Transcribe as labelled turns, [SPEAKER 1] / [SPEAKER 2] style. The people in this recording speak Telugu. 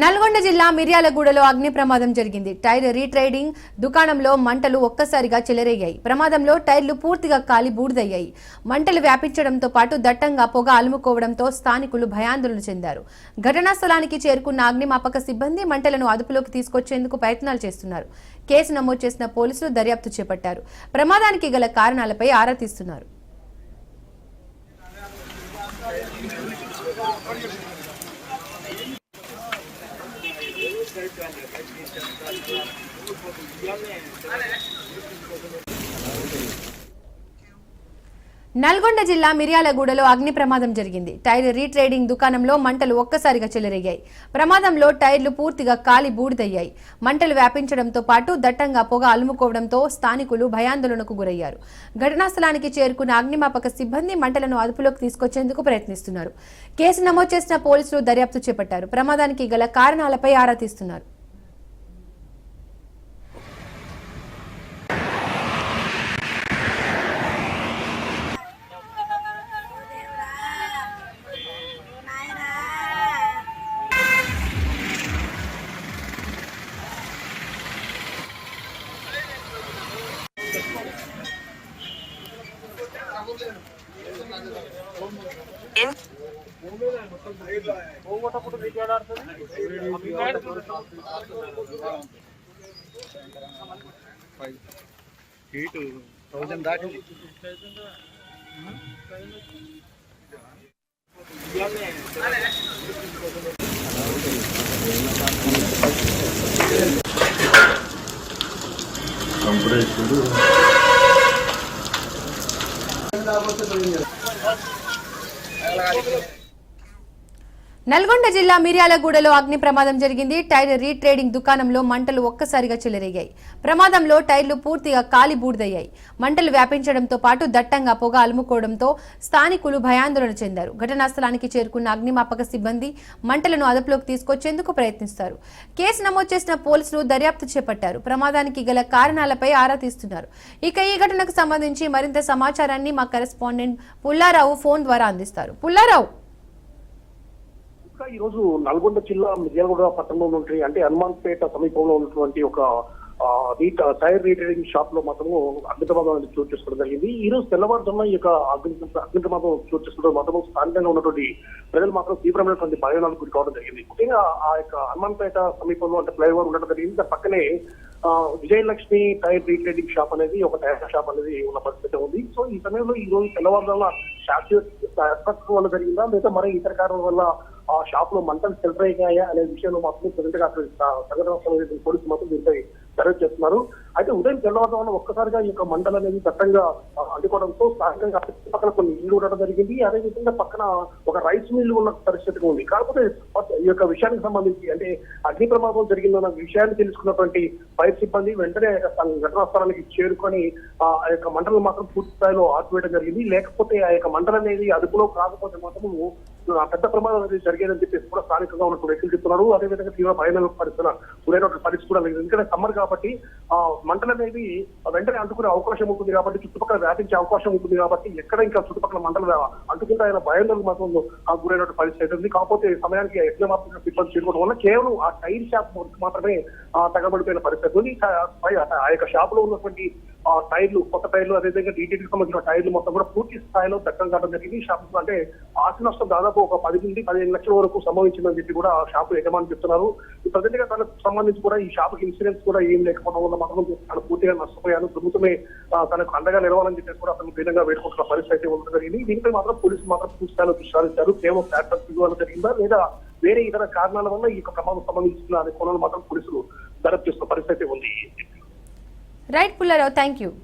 [SPEAKER 1] నల్గొండ జిల్లా మిర్యాలగూడలో అగ్ని ప్రమాదం జరిగింది. టైర్ రీట్రైడింగ్ దుకాణంలో మంటలు ఒక్కసారిగా చెలరేగాయి. ప్రమాదంలో టైర్లు పూర్తిగా కాలి బూడిదయ్యాయి. మంటలు వ్యాపించడంతో పాటు దట్టంగా పొగ అలుముకోవడంతో స్థానికులు భయాందోళన చెందారు. ఘటనా స్థలానికి చేరుకున్న అగ్నిమాపక సిబ్బంది మంటలను అదుపులోకి తీసుకొచ్చేందుకు ప్రయత్నాలు చేస్తున్నారు. కేసు నమోదు చేసిన పోలీసులు దర్యాప్తు చేపట్టారు. ప్రమాదానికి గల కారణాలపై ఆరా తీస్తున్నారు. 专业，还是相当的。我们说的原来，我们说的。నల్గొండ జిల్లా మిర్యాలగూడలో అగ్ని ప్రమాదం జరిగింది. టైర్ రీట్రేడింగ్ దుకాణంలో మంటలు ఒక్కసారిగా చెలరేగాయి. ప్రమాదంలో టైర్లు పూర్తిగా కాలి బూడిదయ్యాయి. మంటలు వ్యాపించడంతో పాటు దట్టంగా పొగ అలుముకోవడంతో స్థానికులు భయాందోళనకు గురయ్యారు. ఘటనా స్థలానికి చేరుకున్న అగ్నిమాపక సిబ్బంది మంటలను అదుపులోకి తీసుకొచ్చేందుకు ప్రయత్నిస్తున్నారు. కేసు నమోదు చేసిన పోలీసులు దర్యాప్తు చేపట్టారు. ప్రమాదానికి గల కారణాలపై ఆరా తీస్తున్నారు.
[SPEAKER 2] హీట్ థౌజండ్ దాటింది
[SPEAKER 1] నల్గొండ జిల్లా మిర్యాలగూడలో అగ్ని ప్రమాదం జరిగింది. టైర్ రీట్రేడింగ్ దుకాణంలో మంటలు ఒక్కసారిగా చెలరేగాయి. ప్రమాదంలో టైర్లు పూర్తిగా కాలి బూడిదయ్యాయి. మంటలు వ్యాపించడంతో పాటు దట్టంగా పొగ అలుముకోవడంతో స్థానికులు భయాందోళన చెందారు. ఘటనా స్థలానికి చేరుకున్న అగ్నిమాపక సిబ్బంది మంటలను అదుపులోకి తీసుకొచ్చేందుకు ప్రయత్నిస్తారు. కేసు నమోదు చేసిన పోలీసులు దర్యాప్తు చేపట్టారు. ప్రమాదానికి గల కారణాలపై ఆరా తీస్తున్నారు. ఇక ఈ ఘటనకు సంబంధించి మరింత సమాచారాన్ని మా కరెస్పాండెంట్ పుల్లారావు ఫోన్ ద్వారా అందిస్తారు. పుల్లారావు!
[SPEAKER 3] ఇంకా ఈ రోజు నల్గొండ జిల్లా మిర్యాలగూడ పట్టణంలో ఉన్నటువంటి అంటే హనుమాన్పేట సమీపంలో ఉన్నటువంటి ఒక టైర్ రీటైలింగ్ షాప్లో మాత్రము అగ్ని ప్రమాదం అనేది చోటు చేసుకోవడం జరిగింది. ఈ రోజు తెల్లవారుజామున ఈ యొక్క అగ్ని అగ్ని ప్రమాదం చోటు చేసుకోవడం మాత్రం స్థానికంగా ఉన్నటువంటి ప్రజలు మాత్రం తీవ్రమైనటువంటి భయాలకు గురి కావడం జరిగింది. ముఖ్యంగా ఆ యొక్క హనుమాన్పేట సమీపంలో అంటే ఫ్లైఓవర్ ఉండడం జరిగింది. దాని పక్కనే విజయలక్ష్మి టైర్ రీటైలింగ్ షాప్ అనేది ఒక టైర్ షాప్ అనేది ఉన్న పరిస్థితి ఉంది. సో ఈ సమయంలో ఈ రోజు తెల్లవారుజామున షాప్ వల్ల జరిగిందా? లేదా మరి ఇతర కారణం వల్ల ఆ షాప్లో మంటలు చెలరేగాయా అనే విషయంలో మాత్రం ప్రజెంట్గా అక్కడ సంఘటన పోలీసులు మాత్రం దీనిపై దర్యాప్తు చేస్తున్నారు. అయితే ఉదయం తెల్లవారుజామున ఒక్కసారిగా ఈ యొక్క మంటలు అనేది దట్టంగా అడ్డుకోవడంతో స్థానికంగా పక్కన కొన్ని ఇల్లు ఉండడం జరిగింది. అదే విధంగా పక్కన ఒక రైస్ మిల్లు ఉన్న పరిస్థితిగా ఉంది. కాకపోతే ఈ యొక్క విషయానికి సంబంధించి అంటే అగ్ని ప్రమాదం జరిగిందన్న విషయాన్ని తెలుసుకున్నటువంటి ఫైర్ సిబ్బంది వెంటనే ఘటనా స్థలానికి చేరుకొని ఆ యొక్క మంటలు మాత్రం పూర్తి స్థాయిలో ఆపివేయడం జరిగింది. లేకపోతే ఆ యొక్క మంటలు అనేది అదుపులో కాకపోతే మాత్రము పెద్ద ప్రమాదం అనేది జరిగేదని చెప్పేసి కూడా స్థానికంగా ఉన్న వ్యక్తులు చెప్తున్నారు. అదేవిధంగా తీవ్ర భయాల పరిస్థితుల గురైనటువంటి పరిస్థితి కూడా లేదు. ఎందుకంటే సమ్మర్ కాబట్టి ఆ మంటలు అనేవి వెంటనే అంటుకునే అవకాశం ఉంటుంది కాబట్టి చుట్టుపక్కల వ్యాపించే అవకాశం ఉంటుంది కాబట్టి ఎక్కడ ఇంకా చుట్టుపక్కల మంటలు ఆయన భయంలో మాత్రం ఆ గురైనటువంటి పరిస్థితి అవుతుంది కాకపోతే సమయానికి ఎగ్జామ్ సిబ్బంది చేరుకోవడం వల్ల కేవలం ఆ టైర్ షాప్ మాత్రమే తగబడిపోయిన తగలబడిపోయిన పరిస్థితి ఉంది. ఆ యొక్క షాప్లో ఉన్నటువంటి ఆ టైర్లు కొత్త టైర్లు అదేవిధంగా డీటీకి సంబంధించిన టైర్లు మొత్తం కూడా పూర్తి స్థాయిలో దక్కం కావడం జరిగింది. షాప్ అంటే ఆస్తి నష్టం దాదాపు ఒక పది నుండి పదిహేను లక్షల వరకు సంభవించిందని చెప్పి కూడా ఆ షాపు యజమాని చెప్తున్నారు. ప్రజెంట్గా తనకు సంబంధించి కూడా ఈ షాపుకి ఇన్సూరెన్స్ కూడా ఏం లేకపోవడం వల్ల మాత్రం తను పూర్తిగా నష్టపోయాను. ప్రభుత్వమే తనకు అండగా నిలవాలని చెప్పేసి కూడా అతను భిన్నంగా వేడుకుంటున్న పరిస్థితి అయితే ఉండడం జరిగింది. దీనిపై మాత్రం పోలీసులు మాత్రం పూర్తి స్థాయిలో దృష్టి కేవలం ప్లాట్ఫామ్ వల్ల జరిగిందా లేదా వేరే ఇతర కారణాల వల్ల ఈ యొక్క ప్రమాదం సంబంధించిన అనే కోణాలు మాత్రం పోలీసులు దర్యాప్తు పరిస్థితి ఉంది.
[SPEAKER 1] Right, Pullaro, thank you.